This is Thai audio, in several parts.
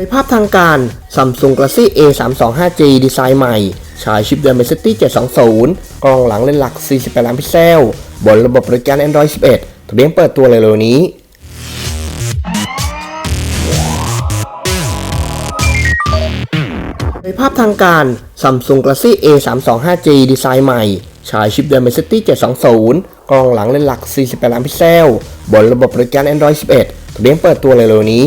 ในภาพทางการ Samsung Galaxy A 3 2 5 G ดีไซน์ใหม่ฉายชิป Dimensity 720 กล้องหลังเลนส์หลัก 48 ล้านพิกเซล บนระบบบริการ Android 11เตรียมเปิดตัวเร็วๆนี้ ในภาพทางการ Samsung Galaxy A 3 2 5 G ดีไซน์ใหม่ฉายชิป Dimensity 720 กล้องหลังเลนส์หลัก 48 ล้านพิกเซล บนระบบบริการ Android 11เตรียมเปิดตัวเร็วๆนี้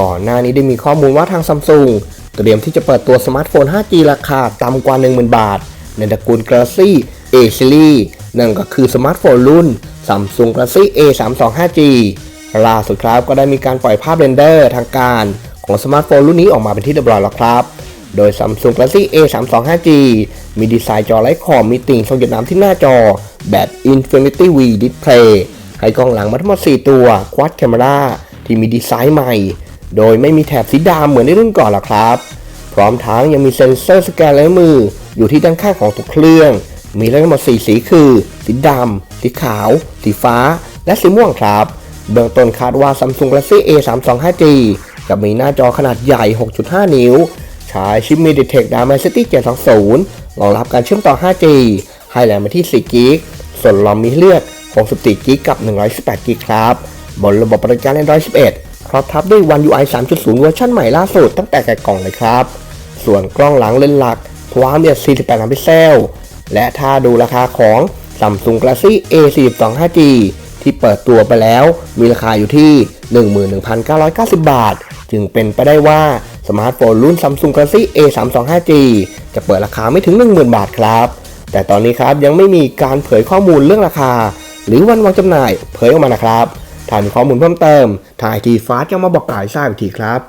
ก่อนหน้านี้ได้มีข้อมูลว่าทาง Samsung เตรียมที่จะเปิดตัวสมาร์ทโฟน 5G ราคาต่ำกว่า 10,000 บาท ในตระกูล Galaxy A Series นั่นก็คือสมาร์ทโฟนรุ่น Samsung Galaxy A 3 2 5 G ล่าสุดครับก็ได้มีการปล่อยภาพเรนเดอร์ทางการของสมาร์ทโฟนรุ่นนี้ออกมาเป็นที่เรียบร้อยแล้วครับ โดย Samsung Galaxy A 3 2 5 G มีดีไซน์จอไร้ขอบมีติ่งทรงหยดน้ำที่หน้าจอ แบบ Infinity V Display ให้กล้องหลังมาทั้งหมด4ตัว Quad Camera ที่มีดีไซน์ใหม่ โดยไม่มีแถบสีดำเหมือนในรุ่นก่อนหรอกครับ พร้อมทั้งยังมีเซ็นเซอร์สแกนลายมือ อยู่ที่ด้านข้างของตัวเครื่อง มีทั้งหมด4สีคือ สีดำ สีขาว สีฟ้า และสีม่วงครับ เบื้องต้นคาดว่า Samsung Galaxy A 3 2 5 G จะมีหน้าจอขนาดใหญ่ 6.5 นิ้ว ใช้ชิป MediaTek Dimensity 720รองรับการเชื่อมต่อ 5G ให้แรงมาที่4 g b ส่วนรอมมีเลือก64 g b กับ118 g b ครับ บนระบบบริการ Android 11 ครอบทับด้วย One UI 3.0 เวอร์ชันใหม่ล่าสุดตั้งแต่แกะกล่องเลยครับ ส่วนกล้องหลังเลนส์หลักความละเอียด 48ล้านพิกเซล และถ้าดูราคาของ Samsung Galaxy A 42 5G ที่เปิดตัวไปแล้วมีราคาอยู่ที่ 11,990 บาท จึงเป็นไปได้ว่าสมาร์ทโฟนรุ่น Samsung Galaxy A 3 2 5G จะเปิดราคาไม่ถึง 10,000 บาทครับ แต่ตอนนี้ครับยังไม่มีการเผยข้อมูลเรื่องราคา หรือวันวางจำหน่ายเผยออกมานะครับ ถ้ามีข้อมูลเพิ่มเติมทายทีฟ้าจะมาบอกกล่าวให้ทราบอีกทีครับ